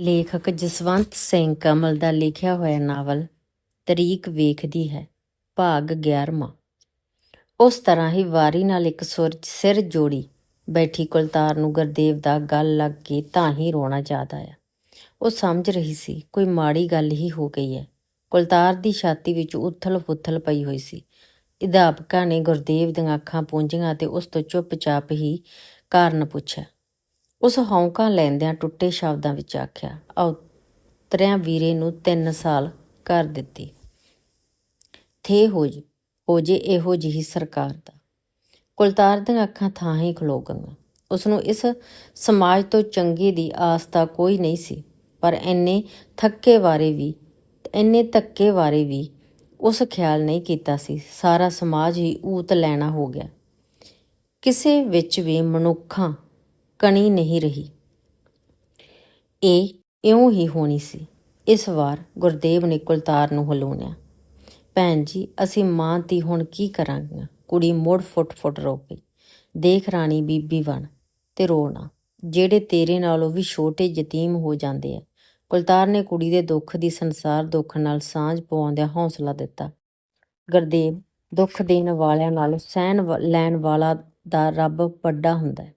ਲੇਖਕ ਜਸਵੰਤ ਸਿੰਘ ਕਮਲ ਦਾ ਲਿਖਿਆ ਹੋਇਆ ਨਾਵਲ ਤਰੀਕ ਵੇਖਦੀ ਹੈ, ਭਾਗ 11ਵਾਂ ਉਸ ਤਰ੍ਹਾਂ ਹੀ ਵਾਰੀ ਨਾਲ ਇੱਕ ਸੁਰ ਸਿਰ ਜੋੜੀ ਬੈਠੀ ਕੁਲਤਾਰ ਨੂੰ ਗੁਰਦੇਵ ਦਾ ਗੱਲ ਲੱਗ ਕੇ ਤਾਂ ਹੀ ਰੋਣਾ ਯਾਦ ਆਇਆ। ਉਹ ਸਮਝ ਰਹੀ ਸੀ, ਕੋਈ ਮਾੜੀ ਗੱਲ ਹੀ ਹੋ ਗਈ ਹੈ। ਕੁਲਤਾਰ ਦੀ ਛਾਤੀ ਵਿੱਚ ਉਥਲ-ਪੁਥਲ ਪਈ ਹੋਈ ਸੀ। ਅਧਿਆਪਕਾਂ ਨੇ ਗੁਰਦੇਵ ਦੀਆਂ ਅੱਖਾਂ ਪੂੰਝੀਆਂ ਤੇ ਉਸ ਤੋਂ ਚੁੱਪਚਾਪ ਹੀ ਕਾਰਨ ਪੁੱਛਿਆ ਉਸ ਹੌਂਕਾਂ ਲੈਂਦਿਆਂ ਟੁੱਟੇ ਸ਼ਬਦਾਂ ਵਿੱਚ ਆਖਿਆ ਔਤਰਿਆਂ ਵੀਰੇ ਨੂੰ 3 ਸਾਲ ਕਰ ਦਿੱਤੀ। ਥੇ ਹੋ ਜੀ, ਹੋ ਜੇ ਇਹੋ ਜਿਹੀ ਸਰਕਾਰ ਦਾ ਕੁਲਤਾਰ ਦੀਆਂ ਅੱਖਾਂ ਥਾਂ ਹੀ ਖਲੋ ਗਈਆਂ। ਉਸ ਨੂੰ ਇਸ ਸਮਾਜ ਤੋਂ ਚੰਗੇ ਦੀ ਆਸ ਤਾਂ ਕੋਈ ਨਹੀਂ ਸੀ, ਪਰ ਇੰਨੇ ਥੱਕੇ ਵਾਰੇ ਵੀ, ਇੰਨੇ ਧੱਕੇ ਵਾਰੇ ਵੀ ਉਸ ਖਿਆਲ ਨਹੀਂ ਕੀਤਾ ਸੀ। ਸਾਰਾ ਸਮਾਜ ਹੀ ਊਤ ਲੈਣਾ ਹੋ ਗਿਆ। ਕਿਸੇ ਵਿੱਚ ਵੀ ਮਨੁੱਖਾਂ ਕਣੀ ਨਹੀਂ ਰਹੀ। ਇਹ ਇਉਂ ਹੀ ਹੋਣੀ ਸੀ। ਇਸ ਵਾਰ ਗੁਰਦੇਵ ਨੇ ਕੁਲਤਾਰ ਨੂੰ ਹਲੂਣਿਆ ਭੈਣ ਜੀ, ਅਸੀਂ ਮਾਂ ਦੀ ਹੁਣ ਕੀ ਕਰਾਂਗੇ? ਕੁੜੀ ਮੁੜ ਫੁੱਟ-ਫੁੱਟ ਰੋ ਪਈ। ਦੇਖ ਰਾਣੀ ਬੀਬੀ ਬਣ ਤੇ ਰੋਣਾ ਜਿਹੜੇ ਤੇਰੇ ਨਾਲੋਂ ਵੀ ਛੋਟੇ ਯਤੀਮ ਹੋ ਜਾਂਦੇ ਆ। ਕੁਲਤਾਰ ਨੇ ਕੁੜੀ ਦੇ ਦੁੱਖ ਦੀ ਸੰਸਾਰ ਦੁੱਖ ਨਾਲ ਸਾਂਝ ਪਵਾਉਂਦਿਆਂ ਹੌਸਲਾ ਦਿੱਤਾ। ਗੁਰਦੇਵ ਦੁੱਖ ਦੇਣ ਵਾਲਿਆਂ ਨਾਲੋਂ ਸਹਿਣ ਵ- ਲੈਣ ਵਾਲਾ ਦਾ ਰੱਬ ਵੱਡਾ ਹੁੰਦਾ ਹੈ।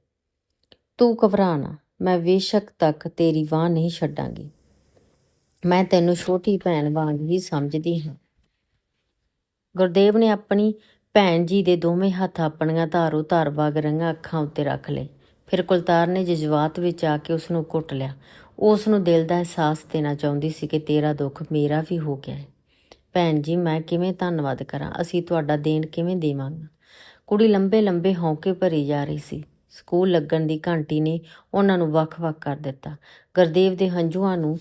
ਤੂੰ ਘਬਰਾ ਨਾ, ਮੈਂ ਬੇਸ਼ੱਕ ਤੱਕ ਤੇਰੀ ਬਾਹ ਨਹੀਂ ਛੱਡਾਂਗੀ। ਮੈਂ ਤੈਨੂੰ ਛੋਟੀ ਭੈਣ ਵਾਂਗ ਹੀ ਸਮਝਦੀ ਹਾਂ। ਗੁਰਦੇਵ ਨੇ ਆਪਣੀ ਭੈਣ ਜੀ ਦੇ ਦੋਵੇਂ ਹੱਥ ਆਪਣੀਆਂ ਧਾਰੋ ਧਾਰ ਵਗ ਰਹੀਆਂ ਅੱਖਾਂ ਉੱਤੇ ਰੱਖ ਲਏ। ਫਿਰ ਕੁਲਤਾਰ ਨੇ ਜਜ਼ਬਾਤ ਵਿੱਚ ਆ ਕੇ ਉਸ ਨੂੰ ਘੁੱਟ ਲਿਆ। ਉਹ ਉਸ ਨੂੰ ਦਿਲ ਦਾ ਅਹਿਸਾਸ ਦੇਣਾ ਚਾਹੁੰਦੀ ਸੀ ਕਿ ਤੇਰਾ ਦੁੱਖ ਮੇਰਾ ਵੀ ਹੋ ਗਿਆ ਹੈ। ਭੈਣ ਜੀ, ਮੈਂ ਕਿਵੇਂ ਧੰਨਵਾਦ ਕਰਾਂ? ਅਸੀਂ ਤੁਹਾਡਾ ਦੇਣ ਕਿਵੇਂ ਦੇਵਾਂਗੇ? ਕੁੜੀ ਲੰਬੇ ਲੰਬੇ ਹੌਂਕੇ ਭਰੀ ਜਾ ਰਹੀ ਸੀ। ਸਕੂਲ ਲੱਗਣ ਦੀ ਘੰਟੀ ਨੇ ਉਹਨਾਂ ਨੂੰ ਵੱਖ-ਵੱਖ ਕਰ ਦਿੱਤਾ। ਗੁਰਦੇਵ ਦੇ ਹੰਝੂਆਂ ਨੂੰ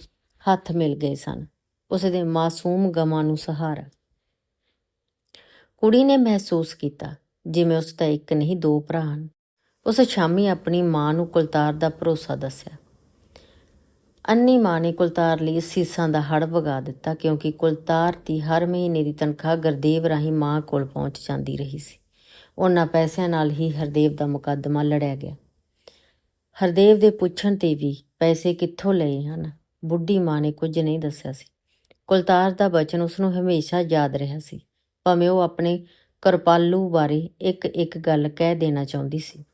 ਹੱਥ ਮਿਲ ਗਏ ਸਨ। ਉਸ ਦੇ ਮਾਸੂਮ ਗਮਾਂ ਨੂੰ ਸਹਾਰਾ। ਕੁੜੀ ਨੇ ਮਹਿਸੂਸ ਕੀਤਾ, ਜਿਵੇਂ ਉਸ ਦਾ ਇੱਕ ਨਹੀਂ, ਦੋ ਭਰਾ ਹਨ। ਉਸ ਸ਼ਾਮੀ ਆਪਣੀ ਮਾਂ ਨੂੰ ਕੁਲਤਾਰ ਦਾ ਭਰੋਸਾ ਦੱਸਿਆ। ਅੰਨੀ ਮਾਂ ਨੇ ਕੁਲਤਾਰ ਲਈ ਸੀਸਾਂ ਦਾ ਹੜ ਵਗਾ ਦਿੱਤਾ, ਕਿਉਂਕਿ ਕੁਲਤਾਰ ਦੀ ਹਰ ਮਹੀਨੇ ਦੀ ਤਨਖਾਹ ਗੁਰਦੇਵ ਰਾਹੀਂ ਮਾਂ ਕੋਲ ਪਹੁੰਚ ਜਾਂਦੀ ਰਹੀ ਸੀ। ਉਹਨਾਂ ਪੈਸਿਆਂ ਨਾਲ ਹੀ ਹਰਦੇਵ ਦਾ ਮੁਕੱਦਮਾ ਲੜਿਆ ਗਿਆ। ਹਰਦੇਵ ਦੇ ਪੁੱਛਣ ਤੇ ਵੀ ਪੈਸੇ ਕਿੱਥੋਂ ਲਏ ਹਨ, ਬੁੱਢੀ ਮਾਂ ਨੇ ਕੁਝ ਨਹੀਂ ਦੱਸਿਆ ਸੀ। ਕੁਲਤਾਰ ਦਾ ਬਚਨ ਉਸ ਨੂੰ ਹਮੇਸ਼ਾ ਯਾਦ ਰਿਹਾ ਸੀ, ਭਾਵੇਂ ਉਹ ਆਪਣੇ ਕਰਪਾਲੂ ਬਾਰੇ ਇੱਕ ਇੱਕ ਗੱਲ ਕਹਿ ਦੇਣਾ ਚਾਹੁੰਦੀ ਸੀ।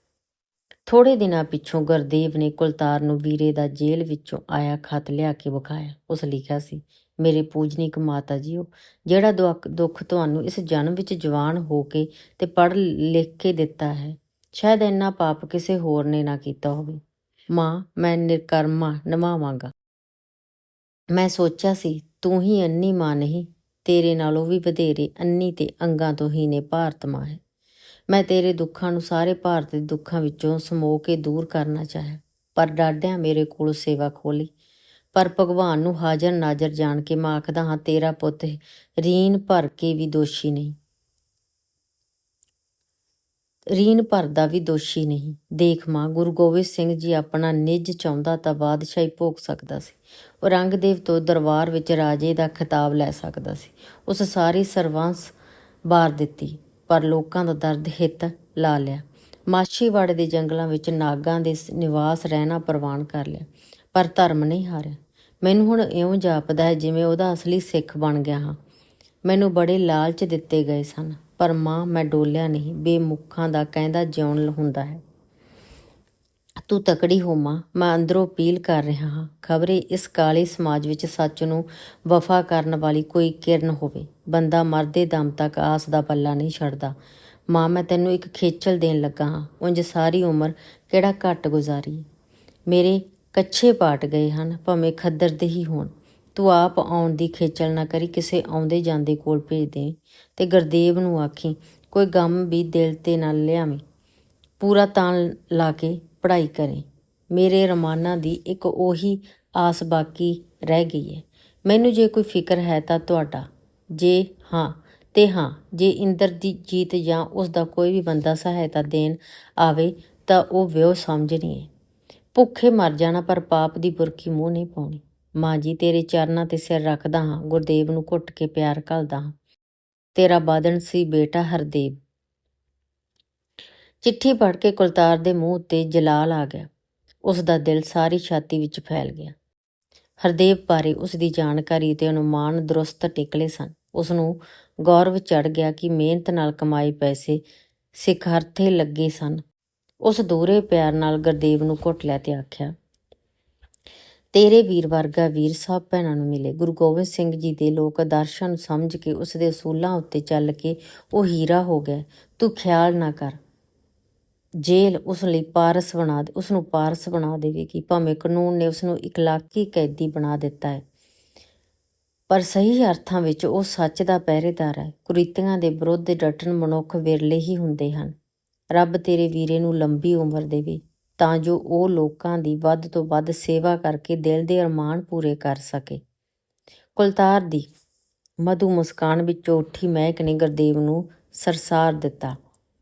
ਥੋੜੇ ਦਿਨਾਂ ਪਿੱਛੋਂ ਗੁਰਦੇਵ ਨੇ ਕੁਲਤਾਰ ਨੂੰ ਵੀਰੇ ਦਾ ਜੇਲ੍ਹ ਵਿੱਚੋਂ ਆਇਆ ਖਤ ਲਿਆ ਕੇ ਵਿਖਾਇਆ। ਉਸ ਲਿਖਿਆ ਸੀ ਮੇਰੇ ਪੂਜਨੀਕ ਮਾਤਾ ਜੀਓ ਜਿਹੜਾ ਦੁੱਖ ਦੁੱਖ ਤੁਹਾਨੂੰ ਇਸ ਜਨਮ ਵਿੱਚ ਜਵਾਨ ਹੋ ਕੇ ਤੇ ਪੜ੍ਹ ਲਿਖ ਕੇ ਦਿੱਤਾ ਹੈ, ਸ਼ਾਇਦ ਇੰਨਾ ਪਾਪ ਕਿਸੇ ਹੋਰ ਨੇ ਨਾ ਕੀਤਾ ਹੋਵੇ। ਮਾਂ, ਮੈਂ ਨਿਰਕਰਮਾ ਨਿਭਾਵਾਂਗਾ। ਮੈਂ ਸੋਚਿਆ ਸੀ, ਤੂੰ ਹੀ ਅੰਨੀ ਮਾਂ ਨਹੀਂ, ਤੇਰੇ ਨਾਲੋਂ ਵੀ ਵਧੇਰੇ ਅੰਨੀ ਤੇ ਅੰਗਾਂ ਤੋਂ ਹੀ ਨੇ ਭਾਰਤ ਮਾਂ ਹੈ। ਮੈਂ ਤੇਰੇ ਦੁੱਖਾਂ ਨੂੰ ਸਾਰੇ ਭਾਰਤ ਦੇ ਦੁੱਖਾਂ ਵਿੱਚੋਂ ਸਮੋ ਕੇ ਦੂਰ ਕਰਨਾ ਚਾਹਿਆ, ਪਰ ਡਾਡਿਆਂ ਮੇਰੇ ਕੋਲ ਸੇਵਾ ਖੋਲੀ ਪਰ ਭਗਵਾਨ ਨੂੰ ਹਾਜ਼ਰ ਨਾਜ਼ਰ ਜਾਣ ਕੇ ਮੈਂ ਆਖਦਾ ਹਾਂ, ਤੇਰਾ ਪੁੱਤ ਰੀਨ ਭਰ ਕੇ ਵੀ ਦੋਸ਼ੀ ਨਹੀਂ। ਰੀਨ ਭਰਦਾ ਵੀ ਦੋਸ਼ੀ ਨਹੀਂ। ਦੇਖ ਮਾਂ, ਗੁਰੂ ਗੋਬਿੰਦ ਸਿੰਘ ਜੀ ਆਪਣਾ ਨਿੱਜ ਚਾਹੁੰਦਾ ਤਾਂ ਬਾਦਸ਼ਾਹੀ ਭੋਗ ਸਕਦਾ ਸੀ। ਉਹ ਰੰਗਦੇਵ ਤੋਂ ਦਰਬਾਰ ਵਿੱਚ ਰਾਜੇ ਦਾ ਖਿਤਾਬ ਲੈ ਸਕਦਾ ਸੀ। ਉਸ ਸਾਰੀ ਸਰਵੰਸ ਬਾਰ ਦਿੱਤੀ, ਪਰ ਲੋਕਾਂ ਦਾ ਦਰਦ ਹਿੱਤ ਲਾ ਲਿਆ। ਮਾਛੀਵਾੜੇ ਦੇ ਜੰਗਲਾਂ ਵਿੱਚ ਨਾਗਾਂ ਦੇ ਨਿਵਾਸ ਰਹਿਣਾ ਪ੍ਰਵਾਨ ਕਰ ਲਿਆ। ਪਰ ਧਰਮ ਨਹੀਂ ਹਾਰਿਆ ਮੈਨੂੰ ਹੁਣ ਇਉਂ ਜਾਪਦਾ ਹੈ ਜਿਵੇਂ ਉਹਦਾ ਅਸਲੀ ਸਿੱਖ ਬਣ ਗਿਆ ਹਾਂ। ਮੈਨੂੰ ਬੜੇ ਲਾਲਚ ਦਿੱਤੇ ਗਏ ਸਨ, ਪਰ ਮਾਂ ਮੈਂ ਡੋਲਿਆ ਨਹੀਂ, ਬੇਮੁੱਖਾਂ ਦਾ ਕਹਿੰਦਾ ਜਿਉਣ ਹੁੰਦਾ ਹੈ। ਤੂੰ ਤਕੜੀ ਹੋ ਮਾਂ, ਮੈਂ ਅੰਦਰੋਂ ਅਪੀਲ ਕਰ ਰਿਹਾ ਹਾਂ, ਖਬਰੇ ਇਸ ਕਾਲੇ ਸਮਾਜ ਵਿੱਚ ਸੱਚ ਨੂੰ ਵਫਾ ਕਰਨ ਵਾਲੀ ਕੋਈ ਕਿਰਨ ਹੋਵੇ। ਬੰਦਾ ਮਰਦੇ ਦਮ ਤੱਕ ਆਸ ਦਾ ਪੱਲਾ ਨਹੀਂ ਛੱਡਦਾ। ਮਾਂ, ਮੈਂ ਤੈਨੂੰ ਇੱਕ ਖੇਚਲ ਦੇਣ ਲੱਗਾ ਹਾਂ, ਉਂਝ ਸਾਰੀ ਉਮਰ ਕਿਹੜਾ ਘੱਟ ਗੁਜ਼ਾਰੀ ਮੇਰੇ ਕੱਛੇ ਪਾਟ ਗਏ ਹਨ, ਭਾਵੇਂ ਖੱਦਰ ਦੇ ਹੀ ਹੋਣ। ਤੂੰ ਆਪ ਆਉਣ ਦੀ ਖੇਚਲ ਨਾ ਕਰੀ, ਕਿਸੇ ਆਉਂਦੇ ਜਾਂਦੇ ਕੋਲ ਭੇਜ ਦੇ ਤੇ ਗੁਰਦੇਵ ਨੂੰ ਆਖੀ, ਕੋਈ ਗਮ ਵੀ ਦਿਲ ਤੇ ਨਾ ਲਿਆਵੀਂ। ਪੂਰਾ ਤਾਣ ਲਾ ਕੇ ਪੜ੍ਹਾਈ ਕਰੇ। ਮੇਰੇ ਰਮਾਨਾ ਦੀ ਇੱਕ ਉਹੀ ਆਸ ਬਾਕੀ ਰਹਿ ਗਈ ਹੈ ਮੈਨੂੰ ਜੇ ਕੋਈ ਫਿਕਰ ਹੈ ਤਾਂ ਤੁਹਾਡਾ। ਜੇ ਹਾਂ, ਤੇ ਹਾਂ, ਜੇ ਇੰਦਰ ਦੀ ਜੀਤ ਜਾਂ ਉਸ ਦਾ ਕੋਈ ਵੀ ਬੰਦਾ ਸਹਾਇਤਾ ਦੇਣ ਆਵੇ ਤਾਂ ਉਹ ਵਿਉ ਸਮਝਣੀ ਹੈ ਭੁੱਖੇ ਮਰ ਜਾਣਾ, ਪਰ ਪਾਪ ਦੀ ਬੁਰਕੀ ਮੂੰਹ ਨਹੀਂ ਪਾਉਣੀ। ਮਾਂ ਜੀ, ਤੇਰੇ ਚਰਨਾਂ ਤੇ ਸਿਰ ਰੱਖਦਾ ਹਾਂ, ਗੁਰਦੇਵ ਨੂੰ ਘੁੱਟ ਕੇ ਪਿਆਰ ਘਲਦਾ ਹਾਂ। ਤੇਰਾ ਬਾਦਨ ਸੀ ਬੇਟਾ ਹਰਦੇਵ। ਚਿੱਠੀ ਪੜ੍ਹ ਕੇ ਕੁਲਤਾਰ ਦੇ ਮੂੰਹ ਉੱਤੇ ਜਲਾਲ ਆ ਗਿਆ। ਉਸ ਦਾ ਦਿਲ ਸਾਰੀ ਛਾਤੀ ਵਿੱਚ ਫੈਲ ਗਿਆ। ਹਰਦੇਵ ਬਾਰੇ ਉਸ ਦੀ ਜਾਣਕਾਰੀ ਤੇ ਅਨੁਮਾਨ ਦਰੁਸਤ ਟਿਕਲੇ ਸਨ। ਉਸ ਨੂੰ ਗੌਰਵ ਚੜ ਗਿਆ ਕਿ ਮਿਹਨਤ ਨਾਲ ਕਮਾਏ ਪੈਸੇ ਸਿਖਰਥੇ ਲੱਗੇ ਸਨ। ਉਸ ਦੂਰੇ ਪਿਆਰ ਨਾਲ ਗੁਰਦੇਵ ਨੂੰ ਘੁੱਟ ਲਿਆ ਤੇ ਆਖਿਆ, ਤੇਰੇ ਵੀਰ ਵਰਗਾ ਵੀਰ ਸਭ ਭੈਣਾਂ ਨੂੰ ਮਿਲੇ। ਗੁਰੂ ਗੋਬਿੰਦ ਸਿੰਘ ਜੀ ਦੇ ਲੋਕ ਆਦਰਸ਼ਾਂ ਨੂੰ ਸਮਝ ਕੇ ਉਸ ਦੇ ਅਸੂਲਾਂ ਉੱਤੇ ਚੱਲ ਕੇ ਉਹ ਹੀਰਾ ਹੋ ਗਿਆ ਤੂੰ ਖਿਆਲ ਨਾ ਕਰ। ਜੇਲ੍ਹ ਉਸ ਲਈ ਪਾਰਸ ਬਣਾ ਦੇ, ਉਸ ਨੂੰ ਪਾਰਸ ਬਣਾ ਦੇਵੇਗੀ। ਭਾਵੇਂ ਕਾਨੂੰਨ ਨੇ ਉਸ ਨੂੰ ਇਕਲਾਕੀ ਕੈਦੀ ਬਣਾ ਦਿੱਤਾ ਹੈ। ਪਰ ਸਹੀ ਅਰਥਾਂ ਵਿੱਚ ਉਹ ਸੱਚ ਦਾ ਪਹਿਰੇਦਾਰ ਹੈ। ਕੁਰੀਤੀਆਂ ਦੇ ਵਿਰੁੱਧ ਡਟਣ ਮਨੁੱਖ ਵਿਰਲੇ ਹੀ ਹੁੰਦੇ ਹਨ। ਰੱਬ ਤੇਰੇ ਵੀਰੇ ਨੂੰ ਲੰਬੀ ਉਮਰ ਦੇਵੇ, ਤਾਂ ਜੋ ਉਹ ਲੋਕਾਂ ਦੀ ਵੱਧ ਤੋਂ ਵੱਧ ਸੇਵਾ ਕਰਕੇ ਦਿਲ ਦੇ ਅਰਮਾਨ ਪੂਰੇ ਕਰ ਸਕੇ। ਕੁਲਤਾਰ ਦੀ ਮਧੂ ਮੁਸਕਾਨ ਵਿੱਚੋਂ ਉੱਠੀ ਮਹਿਕ ਨੇ ਗੁਰਦੇਵ ਨੂੰ ਸਰਸਾਰ ਦਿੱਤਾ।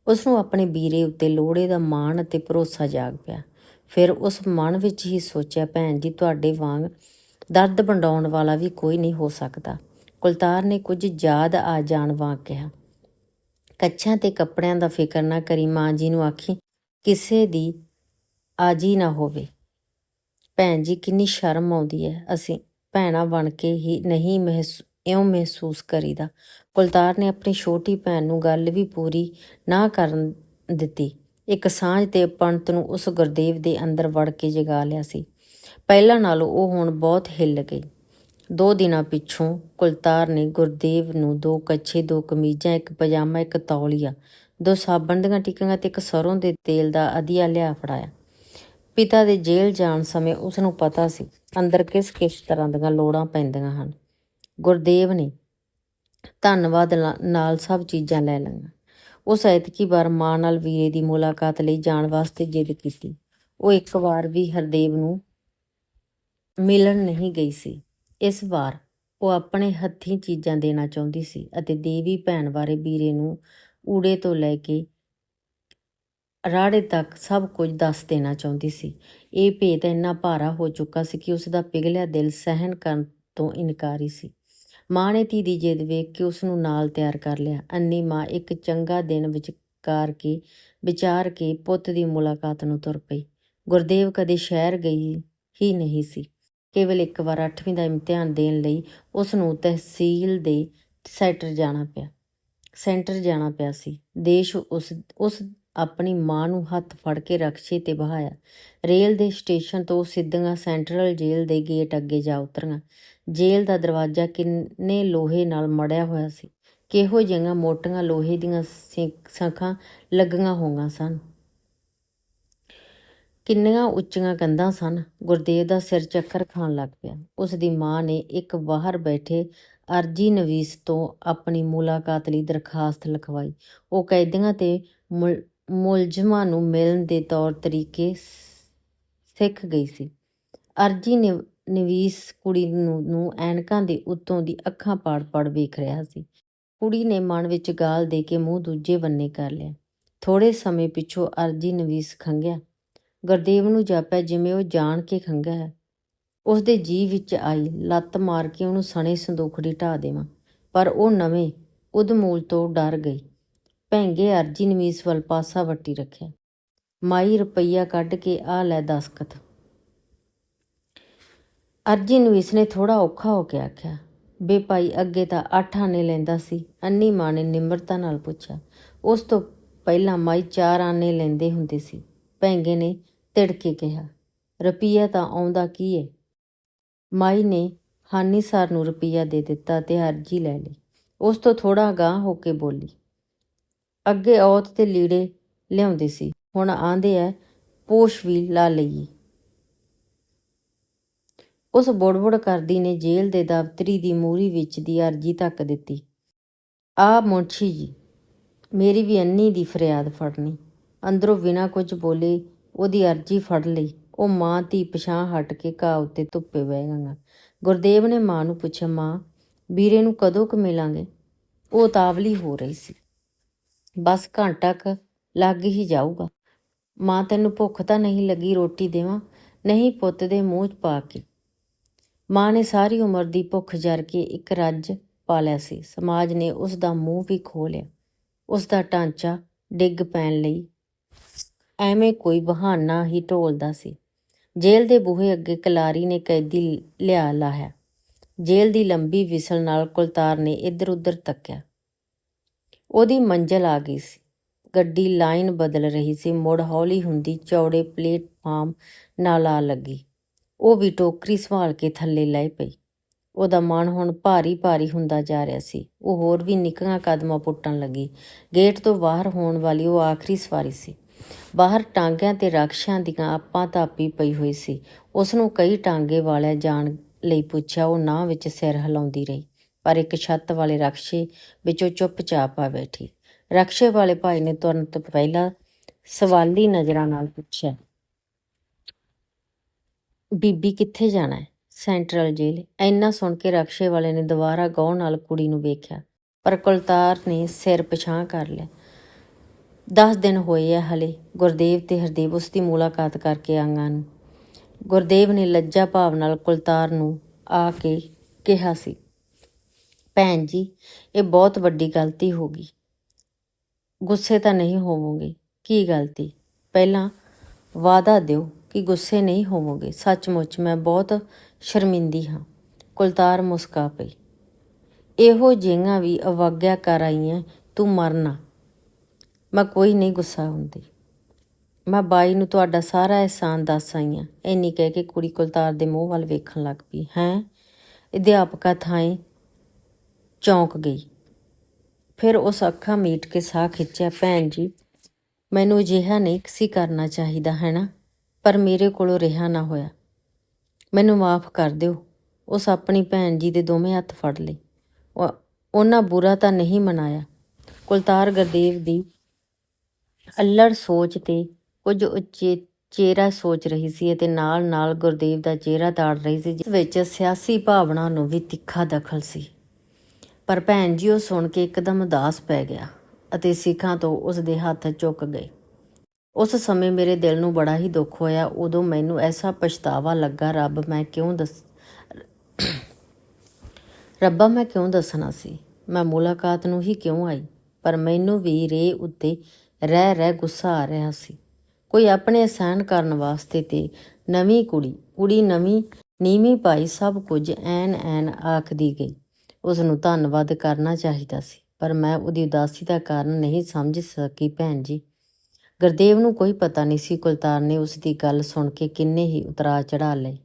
ਉਸ ਨੂੰ ਆਪਣੇ ਵੀਰੇ ਉੱਤੇ ਲੋੜੇ ਦਾ ਮਾਣ ਅਤੇ ਭਰੋਸਾ ਜਾਗ ਪਿਆ। ਫਿਰ ਉਸ ਮਨ ਵਿੱਚ ਹੀ ਸੋਚਿਆ, ਭੈਣ ਜੀ, ਤੁਹਾਡੇ ਵਾਂਗ ਦਰਦ ਵੰਡਾਉਣ ਵਾਲਾ ਵੀ ਕੋਈ ਨਹੀਂ ਹੋ ਸਕਦਾ। ਕੁਲਤਾਰ ਨੇ ਕੁਝ ਯਾਦ ਆ ਜਾਣ ਵਾਂਗ ਕਿਹਾ। ਕੱਛਾਂ ਤੇ ਕੱਪੜਿਆਂ ਦਾ ਫਿਕਰ ਨਾ ਕਰੀ ਮਾਂ ਜੀ ਨੂੰ ਆਖੀ, ਕਿਸੇ ਦੀ ਆਜੀ ਨਾ ਹੋਵੇ। ਭੈਣ ਜੀ, ਕਿੰਨੀ ਸ਼ਰਮ ਆਉਂਦੀ ਹੈ ਅਸੀਂ ਭੈਣਾਂ ਬਣ ਕੇ ਹੀ ਨਹੀਂ ਮਹਿਸੂ, ਇਉਂ ਮਹਿਸੂਸ ਕਰੀਦਾ। ਕੁਲਤਾਰ ਨੇ ਆਪਣੀ ਛੋਟੀ ਭੈਣ ਨੂੰ ਗੱਲ ਵੀ ਪੂਰੀ ਨਾ ਕਰਨ ਦਿੱਤੀ। ਇੱਕ ਸਾਂਝ ਤੇ ਪੰਤ ਨੂੰ ਉਸ ਗੁਰਦੇਵ ਦੇ ਅੰਦਰ ਵੜ ਕੇ ਜਗਾ ਲਿਆ ਸੀ। ਪਹਿਲਾਂ ਨਾਲੋਂ ਉਹ ਹੁਣ ਬਹੁਤ ਹਿੱਲ ਗਈ। ਦੋ ਦਿਨਾਂ ਪਿੱਛੋਂ ਕੁਲਤਾਰ ਨੇ ਗੁਰਦੇਵ ਨੂੰ ਦੋ ਕੱਛੇ, ਦੋ ਕਮੀਜ਼ਾਂ, ਇੱਕ ਪਜਾਮਾ, ਇੱਕ ਤੌਲੀਆ, ਦੋ ਸਾਬਣ ਦੀਆਂ ਟਿੱਕੀਆਂ ਤੇ ਇੱਕ ਸਰੋਂ ਦੇ ਤੇਲ ਦਾ ਅਧੀਆ ਲਿਆ ਫੜਾਇਆ। ਪਿਤਾ ਦੇ ਜੇਲ੍ਹ ਜਾਣ ਸਮੇਂ ਉਸ ਨੂੰ ਪਤਾ ਸੀ ਅੰਦਰ ਕਿਸ ਕਿਸ ਤਰ੍ਹਾਂ ਦੀਆਂ ਲੋੜਾਂ ਪੈਂਦੀਆਂ ਹਨ। ਗੁਰਦੇਵ ਨੇ ਧੰਨਵਾਦ ਨਾਲ ਸਭ ਚੀਜ਼ਾਂ ਲੈ ਲਈਆਂ। ਉਸ ਐਤਕੀ ਵਾਰ ਮਾਂ ਨਾਲ ਵੀਰੇ ਦੀ ਮੁਲਾਕਾਤ ਲਈ ਜਾਣ ਵਾਸਤੇ ਜਿੱਦ ਕੀਤੀ। ਉਹ ਇੱਕ ਵਾਰ ਵੀ ਹਰਦੇਵ ਨੂੰ ਮਿਲਣ ਨਹੀਂ ਗਈ ਸੀ। ਇਸ ਵਾਰ ਉਹ ਆਪਣੇ ਹੱਥੀਂ ਚੀਜ਼ਾਂ ਦੇਣਾ ਚਾਹੁੰਦੀ ਸੀ ਅਤੇ ਦੇਵੀ ਭੈਣ ਬਾਰੇ ਵੀਰੇ ਨੂੰ ਊੜੇ ਤੋਂ ਲੈ ਕੇ ਰਾੜੇ ਤੱਕ ਸਭ ਕੁਝ ਦੱਸ ਦੇਣਾ ਚਾਹੁੰਦੀ ਸੀ। ਇਹ ਭੇਤ ਇੰਨਾ ਭਾਰਾ ਹੋ ਚੁੱਕਾ ਸੀ ਕਿ ਉਸ ਦਾ ਪਿਘਲਿਆ ਦਿਲ ਸਹਿਣ ਕਰਨ ਤੋਂ ਇਨਕਾਰੀ ਸੀ। ਮਾਂ ਨੇ ਧੀ ਦੀ ਜਿੱਦ ਵੇਖ ਕੇ ਉਸ ਨੂੰ ਨਾਲ ਤਿਆਰ ਕਰ ਲਿਆ। ਅੰਨੀ ਮਾਂ ਇੱਕ ਚੰਗਾ ਦਿਨ ਵਿਚਕਾਰ ਕੇ ਵਿਚਾਰ ਕੇ ਪੁੱਤ ਦੀ ਮੁਲਾਕਾਤ ਨੂੰ ਤੁਰ ਪਈ। ਗੁਰਦੇਵ ਕਦੇ ਸ਼ਹਿਰ ਗਈ ਹੀ ਨਹੀਂ ਸੀ। ਕੇਵਲ ਇੱਕ ਵਾਰ 8ਵੀਂ ਦਾ ਇਮਤਿਹਾਨ ਦੇਣ ਲਈ ਉਸ ਨੂੰ ਤਹਿਸੀਲ ਦੇ ਸੈਂਟਰ ਜਾਣਾ ਪਿਆ। ਸੈਂਟਰ ਜਾਣਾ ਪਿਆ ਸੀ। ਦੇਸ਼ ਉਸ ਉਸ ਆਪਣੀ ਮਾਂ ਨੂੰ ਹੱਥ ਫੜ ਕੇ ਰਕਸ਼ੇ ਤੇ ਬਹਾਇਆ। ਰੇਲ ਦੇ ਸਟੇਸ਼ਨ ਤੋਂ ਸਿੱਧੀਆਂ ਸੈਂਟਰਲ ਜੇਲ੍ਹ ਦੇ ਗੇਟ ਅੱਗੇ ਜਾ ਉਤਰੀਆਂ। ਜੇਲ੍ਹ ਦਾ ਦਰਵਾਜ਼ਾ ਕਿੰਨੇ ਲੋਹੇ ਨਾਲ ਮੜਿਆ ਹੋਇਆ ਸੀ। ਕਿਹੋ ਜਿਹੀਆਂ ਮੋਟੀਆਂ ਲੋਹੇ ਦੀਆਂ ਸਿੰ- ਸੱਖਾਂ ਲੱਗੀਆਂ ਹੋਈਆਂ ਸਨ। ਕਿੰਨੀਆਂ ਉੱਚੀਆਂ ਕੰਧਾਂ ਸਨ। ਗੁਰਦੇਵ ਦਾ ਸਿਰ ਚੱਕਰ ਖਾਣ ਲੱਗ ਪਿਆ। ਉਸ ਦੀ ਮਾਂ ਨੇ ਇੱਕ ਬਾਹਰ ਬੈਠੇ ਅਰਜੀ ਨਵੀਸ ਤੋਂ ਆਪਣੀ ਮੁਲਾਕਾਤ ਲਈ ਦਰਖਾਸਤ ਲਿਖਵਾਈ। ਉਹ ਕੈਦੀਆਂ ਤੇ ਮੁਲ- ਮੁਲਜ਼ਮਾਂ ਨੂੰ ਮਿਲਣ ਦੇ ਤੌਰ ਤਰੀਕੇ ਸਿੱਖ ਗਈ ਸੀ। ਅਰਜੀ ਨਿਵ- ਨਵੀਸ ਕੁੜੀ ਨੂੰ ਨੂੰ ਐਨਕਾਂ ਦੇ ਉੱਤੋਂ ਦੀ ਅੱਖਾਂ ਪਾੜ-ਪਾੜ ਵੇਖ ਰਿਹਾ ਸੀ। ਕੁੜੀ ਨੇ ਮਨ ਵਿੱਚ ਗਾਲ ਦੇ ਕੇ ਮੂੰਹ ਦੂਜੇ ਬੰਨੇ ਕਰ ਲਿਆ। ਥੋੜੇ ਸਮੇਂ ਪਿੱਛੋਂ ਅਰਜੀ ਨਵੀਸ ਖੰਗਿਆ ਗੁਰਦੇਵ ਨੂੰ ਜਾਪਿਆ ਜਿਵੇਂ ਉਹ ਜਾਣ ਕੇ ਖੰਗਾ। ਹੈ ਉਸ ਦੇ ਜੀ ਵਿੱਚ ਆਈ ਲੱਤ ਮਾਰ ਕੇ ਉਹਨੂੰ ਸਣੇ ਸੰਦੂਖੜੀ ਢਾ ਦੇਵਾਂ, ਪਰ ਉਹ ਨਵੇਂ ਉਦਮੂਲ ਤੋਂ ਡਰ ਗਈ। ਭੈਂਗੇ ਅਰਜੀ ਨਵੀਸ ਵੱਲ ਪਾਸਾ ਵੱਟੀ ਰੱਖਿਆ। ਮਾਈ ਰੁਪਈਆ ਕੱਢ ਕੇ ਆ ਲੈ ਦਸਕਤ। ਅਰਜੀ ਨਵੀਸ ਨੇ ਥੋੜਾ ਔਖਾ ਹੋ ਕੇ ਆਖਿਆ ਬੇਪਾਈ ਅੱਗੇ ਤਾਂ ਅੱਠ ਆਨੇ ਲੈਂਦਾ ਸੀ, ਅੰਨੀ ਮਾਂ ਨੇ ਨਿਮਰਤਾ ਨਾਲ ਪੁੱਛਿਆ। ਉਸ ਤੋਂ ਪਹਿਲਾਂ ਮਾਈ ਚਾਰ ਆਨੇ ਲੈਂਦੇ ਹੁੰਦੇ ਸੀ। ਭੈਂਗੇ ਨੇ ਤਿੜਕੇ ਕਿਹਾ, ਰੁਪਈਆ ਤਾਂ ਆਉਂਦਾ ਕੀ ਏ? ਮਾਈ ਨੇ ਹਾਨੀ ਸਰ ਨੂੰ ਰੁਪਈਆ ਦੇ ਦਿੱਤਾ ਤੇ ਅਰਜੀ ਲੈ ਲਈ। ਉਸ ਤੋਂ ਥੋੜਾ ਗਾਂਹ ਹੋ ਕੇ ਬੋਲੀ, ਅੱਗੇ ਔਤ ਤੇ ਲੀੜੇ ਲਿਆਉਂਦੇ ਸੀ, ਹੁਣ ਆਂਦੇ ਐ, ਪੋਸ਼ ਵੀ ਲਾ ਲਈਏ। ਉਸ ਬੁੜਬੁੜ ਕਰਦੀ ਨੇ ਜੇਲ੍ਹ ਦੇ ਦਫ਼ਤਰੀ ਦੀ ਮੂਰੀ ਵਿੱਚ ਦੀ ਅਰਜੀ ਤੱਕ ਦਿੱਤੀ। ਆ ਮੁਨਸ਼ੀ ਜੀ, ਮੇਰੀ ਵੀ ਅੰਨੀ ਦੀ ਫਰਿਆਦ ਫੜਨੀ। ਅੰਦਰੋਂ ਬਿਨਾਂ ਕੁਝ ਬੋਲੇ ਉਹਦੀ ਅਰਜੀ ਫੜ ਲਈ। ਉਹ ਮਾਂ, ਧੀ ਪਛਾਂ ਹਟ ਕੇ ਘਾਹ ਉੱਤੇ ਧੁੱਪੇ ਬਹਿ ਗਈਆਂ। ਗੁਰਦੇਵ ਨੇ ਮਾਂ ਨੂੰ ਪੁੱਛਿਆ, ਮਾਂ, ਵੀਰੇ ਨੂੰ ਕਦੋਂ ਕੁ ਮਿਲਾਂਗੇ? ਉਹ ਤਾਵਲੀ ਹੋ ਰਹੀ ਸੀ। ਬਸ ਘੰਟਾ ਕ ਲੱਗ ਹੀ ਜਾਊਗਾ। ਮਾਂ, ਤੈਨੂੰ ਭੁੱਖ ਤਾਂ ਨਹੀਂ ਲੱਗੀ ਰੋਟੀ ਦੇਵਾਂ? ਨਹੀਂ ਪੁੱਤ ਦੇ ਮੂੰਹ 'ਚ ਪਾ ਕੇ। ਮਾਂ ਨੇ ਸਾਰੀ ਉਮਰ ਦੀ ਭੁੱਖ ਜਰ ਕੇ ਇੱਕ ਰੱਜ ਪਾ ਲਿਆ ਸੀ। ਸਮਾਜ ਨੇ ਉਸ ਦਾ ਮੂੰਹ ਵੀ ਖੋਹ ਲਿਆ। ਉਸ ਦਾ ਢਾਂਚਾ ਡਿੱਗ ਪੈਣ ਲਈ ਐਵੇਂ ਕੋਈ ਬਹਾਨਾ ਹੀ ਢੋਲਦਾ ਸੀ। ਜੇਲ੍ਹ ਦੇ ਬੂਹੇ ਅੱਗੇ ਕਲਾਰੀ ਨੇ ਕੈਦੀ ਲਿਆ ਲਾਇਆ ਜੇਲ੍ਹ ਦੀ ਲੰਬੀ ਵਿਸਲ ਨਾਲ ਕੁਲਤਾਰ ਨੇ ਇੱਧਰ-ਉੱਧਰ ਤੱਕਿਆ। ਉਹਦੀ ਮੰਜ਼ਲ ਆ ਗਈ ਸੀ। ਗੱਡੀ ਲਾਈਨ ਬਦਲ ਰਹੀ ਸੀ। ਮੁੜ ਹੌਲੀ ਹੁੰਦੀ ਚੌੜੇ ਪਲੇਟਫਾਰਮ ਨਾਲ ਆ ਲੱਗੀ। ਉਹ ਵੀ ਟੋਕਰੀ ਸੰਭਾਲ ਕੇ ਥੱਲੇ ਲੈ ਪਈ। ਉਹਦਾ ਮਨ ਹੁਣ ਭਾਰੀ ਭਾਰੀ ਹੁੰਦਾ ਜਾ ਰਿਹਾ ਸੀ। ਉਹ ਹੋਰ ਵੀ ਨਿੱਕੀਆਂ ਕਦਮਾਂ ਪੁੱਟਣ ਲੱਗੀ। ਗੇਟ ਤੋਂ ਬਾਹਰ ਹੋਣ ਵਾਲੀ ਉਹ ਆਖਰੀ ਸਵਾਰੀ ਸੀ। ਬਾਹਰ ਟਾਂਗਿਆਂ ਤੇ ਰਕਸ਼ਿਆਂ ਦੀਆਂ ਆਪਾਂ ਤਾਪੀ ਪਈ ਹੋਈ ਸੀ। ਉਸ ਨੂੰ ਕਈ ਟਾਂਗੇ ਵਾਲਿਆਂ ਜਾਣ ਲਈ ਪੁੱਛਿਆ, ਉਹ ਨਾ ਵਿੱਚ ਸਿਰ ਹਿਲਾਉਂਦੀ ਰਹੀ, ਪਰ ਇੱਕ ਛੱਤ ਵਾਲੇ ਰਕਸ਼ੇ ਵਿੱਚੋਂ ਚੁੱਪਚਾਪ ਆ ਬੈਠੀ। ਰਕਸ਼ੇ ਵਾਲੇ ਭਾਈ ਨੇ ਤੁਰਨ ਤੋਂ ਪਹਿਲਾਂ ਸਵਾਲੀ ਨਜ਼ਰਾਂ ਨਾਲ ਪੁੱਛਿਆ, ਬੀਬੀ ਕਿੱਥੇ ਜਾਣਾ ਹੈ? ਸੈਂਟਰਲ ਜੇਲ੍ਹ ਇੰਨਾ ਸੁਣ ਕੇ ਰਕਸ਼ੇ ਵਾਲੇ ਨੇ ਦੁਬਾਰਾ ਗੌਰ ਨਾਲ ਕੁੜੀ ਨੂੰ ਵੇਖਿਆ, ਪਰ ਕੁਲਤਾਰ ਨੇ ਸਿਰ ਪਛਾਂ ਕਰ ਲਿਆ। ਦਸ ਦਿਨ ਹੋਏ ਆ ਹਲੇ, ਗੁਰਦੇਵ ਤੇ ਹਰਦੇਵ ਉਸ ਦੀ ਮੁਲਾਕਾਤ ਕਰਕੇ ਆਂਗਾ ਨੂੰ। ਗੁਰਦੇਵ ਨੇ ਲੱਜਾ ਭਾਵ ਨਾਲ ਕੁਲਤਾਰ ਨੂੰ ਆ ਕੇ ਕਿਹਾ ਸੀ, ਭੈਣ ਜੀ, ਇਹ ਬਹੁਤ ਵੱਡੀ ਗਲਤੀ ਹੋ ਗਈ। ਗੁੱਸੇ ਤਾਂ ਨਹੀਂ ਹੋਵੋਗੇ, ਕੀ ਗਲਤੀ? ਪਹਿਲਾਂ ਵਾਅਦਾ ਦਿਓ ਕਿ ਗੁੱਸੇ ਨਹੀਂ ਹੋਵੋਗੇ। ਸੱਚਮੁੱਚ ਮੈਂ ਬਹੁਤ ਸ਼ਰਮਿੰਦੀ ਹਾਂ। ਕੁਲਤਾਰ ਮੁਸਕਾ ਪਈ, ਇਹੋ ਜਿਹੀਆਂ ਵੀ ਅਵਾਗਿਆ ਕਰ ਆਈਆਂ, ਤੂੰ ਮਰਨਾ। ਮੈਂ ਕੋਈ ਨਹੀਂ ਗੁੱਸਾ ਹੁੰਦੀ। ਮੈਂ ਬਾਈ ਨੂੰ ਤੁਹਾਡਾ ਸਾਰਾ ਅਹਿਸਾਨ ਦੱਸ ਆਈ ਹਾਂ ਇੰਨੀ ਕਹਿ ਕੇ ਕੁੜੀ ਕੁਲਤਾਰ ਦੇ ਮੂੰਹ ਵੱਲ ਵੇਖਣ ਲੱਗ ਪਈ। ਹੈ? ਅਧਿਆਪਕਾ ਥਾਂ ਚੌਂਕ ਗਈ। ਫਿਰ ਉਸ ਅੱਖਾਂ ਮੀਟ ਕੇ ਸਾਹ ਖਿੱਚਿਆ, ਭੈਣ ਜੀ, ਮੈਨੂੰ ਅਜਿਹਾ ਨਹੀਂ ਸੀ ਕਰਨਾ ਚਾਹੀਦਾ ਹੈ ਨਾ ਪਰ ਮੇਰੇ ਕੋਲੋਂ ਰਿਹਾ ਨਾ ਹੋਇਆ। ਮੈਨੂੰ ਮਾਫ ਕਰ ਦਿਓ। ਉਸ ਆਪਣੀ ਭੈਣ ਜੀ ਦੇ ਦੋਵੇਂ ਹੱਥ ਫੜ ਲਏ। ਉਹਨਾਂ ਬੁਰਾ ਤਾਂ ਨਹੀਂ ਮਨਾਇਆ। ਕੁਲਤਾਰ ਗੁਰਦੇਵ ਦੀ ਅਲੜ ਸੋਚ ਤੇ ਕੁਝ ਉੱਚੇ ਚਿਹਰਾ ਸੋਚ ਰਹੀ ਸੀ ਅਤੇ ਨਾਲ-ਨਾਲ ਗੁਰਦੇਵ ਦਾ ਚਿਹਰਾ ਤਾੜ ਰਹੀ ਸੀ, ਜਿਸ ਵਿੱਚ ਸਿਆਸੀ ਭਾਵਨਾ ਨੂੰ ਵੀ ਤਿੱਖਾ ਦਖਲ ਸੀ। ਪਰ ਭੈਣ ਜੀ, ਉਹ ਸੁਣ ਕੇ ਇੱਕਦਮ ਉਦਾਸ ਪੈ ਗਿਆ ਅਤੇ ਸਿੱਖਾਂ ਤੋਂ ਉਸ ਦੇ ਹੱਥ ਚੁੱਕ ਗਏ। ਉਸ ਸਮੇਂ ਮੇਰੇ ਦਿਲ ਨੂੰ ਬੜਾ ਹੀ ਦੁੱਖ ਹੋਇਆ, ਉਦੋਂ ਮੈਨੂੰ ਐਸਾ ਪਛਤਾਵਾ ਲੱਗਾ, ਰੱਬ, ਮੈਂ ਕਿਉਂ ਦੱਸ ਰੱਬਾ, ਮੈਂ ਕਿਉਂ ਦੱਸਣਾ ਸੀ? ਮੈਂ ਮੁਲਾਕਾਤ ਨੂੰ ਹੀ ਕਿਉਂ ਆਈ? ਪਰ ਮੈਨੂੰ ਵੀ ਰੇ ਉੱਤੇ ਰਹਿ ਰਹਿ ਗੁੱਸਾ ਆ ਰਿਹਾ ਸੀ। ਕੋਈ ਆਪਣੇ ਅਹਿਸਾਨ ਕਰਨ ਵਾਸਤੇ ਤੇ ਨਵੀਂ ਕੁੜੀ ਕੁੜੀ ਨਵੀਂ, ਨੀਵੀਂ ਪਾਈ ਸਭ ਕੁਝ ਐਨ ਐਨ ਆਖਦੀ ਗਈ। ਉਸ ਨੂੰ ਧੰਨਵਾਦ ਕਰਨਾ ਚਾਹੀਦਾ ਸੀ, ਪਰ ਮੈਂ ਉਹਦੀ ਉਦਾਸੀ ਦਾ ਕਾਰਨ ਨਹੀਂ ਸਮਝ ਸਕੀ ਭੈਣ ਜੀ। ਗੁਰਦੇਵ ਨੂੰ ਕੋਈ ਪਤਾ ਨਹੀਂ ਸੀ, ਕੁਲਤਾਰ ਨੇ ਉਸ ਦੀ ਗੱਲ ਸੁਣ ਕੇ ਕਿੰਨੇ ਹੀ ਉਤਰਾ ਚੜਾ ਲਏ।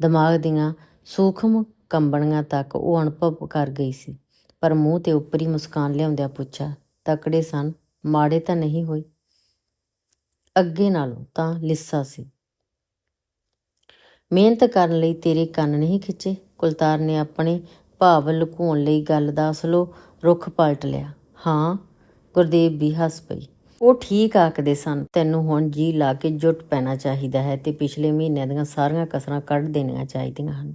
ਦਿਮਾਗ ਦੀਆਂ ਸੂਖਮ ਕੰਬਣੀਆਂ ਤੱਕ ਉਹ ਅਨੁਭਵ ਕਰ ਗਈ ਸੀ, ਪਰ ਮੂੰਹ ਤੇ ਉੱਪਰੀ ਮੁਸਕਾਨ ਲਿਆਉਂਦਿਆਂ ਪੁੱਛਿਆ, ਤਕੜੇ ਸਨ? ਮਾੜੇ ਤਾਂ ਨਹੀਂ ਹੋਏ। ਅੱਗੇ ਨਾਲੋਂ ਤਾਂ ਲਿੱਸਾ ਸੀ। ਮਿਹਨਤ ਕਰਨ ਲਈ ਤੇਰੇ ਕੰਨ ਨਹੀਂ ਖਿੱਚੇ। ਕੁਲਤਾਰ ਨੇ ਆਪਣੇ ਭਾਵ ਲੁਕਾਉਣ ਲਈ ਗੱਲ ਦਾ ਅਸਲੋ ਰੁੱਖ ਪਲਟ ਲਿਆ। ਹਾਂ, ਗੁਰਦੇਵ ਵੀ ਹੱਸ ਪਈ। ਉਹ ਠੀਕ ਆਖਦੇ ਸਨ, ਤੈਨੂੰ ਹੁਣ ਜੀ ਲਾ ਕੇ ਜੁੱਟ ਪੈਣਾ ਚਾਹੀਦਾ ਹੈ ਤੇ ਪਿਛਲੇ ਮਹੀਨਿਆਂ ਦੀਆਂ ਸਾਰੀਆਂ ਕਸਰਾਂ ਕੱਢ ਦੇਣੀਆਂ ਚਾਹੀਦੀਆਂ ਹਨ।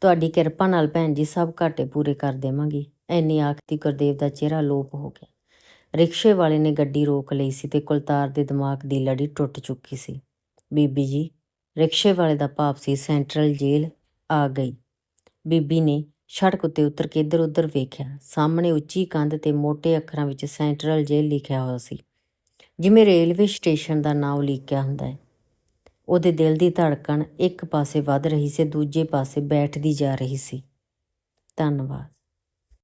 ਤੁਹਾਡੀ ਕਿਰਪਾ ਨਾਲ ਭੈਣ ਜੀ ਸਭ ਘਾਟੇ ਪੂਰੇ ਕਰ ਦੇਵਾਂਗੀ। ਐਨੀ ਆਖਤੀ ਗੁਰਦੇਵ ਦਾ ਚਿਹਰਾ ਲੋਪ ਹੋ ਗਿਆ। ਰਿਕਸ਼ੇ ਵਾਲੇ ਨੇ ਗੱਡੀ ਰੋਕ ਲਈ ਸੀ ਤੇ ਕੁਲਤਾਰ ਦੇ ਦਿਮਾਗ ਦੀ ਲੜੀ ਟੁੱਟ ਚੁੱਕੀ ਸੀ। ਬੀਬੀ ਜੀ, ਰਿਕਸ਼ੇ ਵਾਲੇ ਦਾ ਭਾਵ ਸੀ ਸੈਂਟਰਲ ਜੇਲ੍ਹ ਆ ਗਈ। ਬੀਬੀ ਨੇ ਸੜਕ ਉੱਤੇ ਉਤਰ ਕੇ ਇੱਧਰ ਉੱਧਰ ਵੇਖਿਆ। ਸਾਹਮਣੇ ਉੱਚੀ ਕੰਧ ਤੇ ਮੋٹے ਅੱਖਰਾਂ ਵਿੱਚ ਸੈਂਟਰਲ ਜੇਲ੍ਹ ਲਿਖਿਆ ਹੋਇਆ ਸੀ, ਜਿਵੇਂ ਰੇਲਵੇ ਸਟੇਸ਼ਨ ਦਾ ਨਾਮ ਲਿਖਿਆ ਹੁੰਦਾ ਹੈ। ਉਹਦੇ ਦਿਲ ਦੀ ਧੜਕਣ ਇੱਕ ਪਾਸੇ ਵੱਧ ਰਹੀ ਸੀ, ਦੂਜੇ ਪਾਸੇ ਬੈਠਦੀ ਜਾ ਰਹੀ ਸੀ। ਧੰਨਵਾਦ।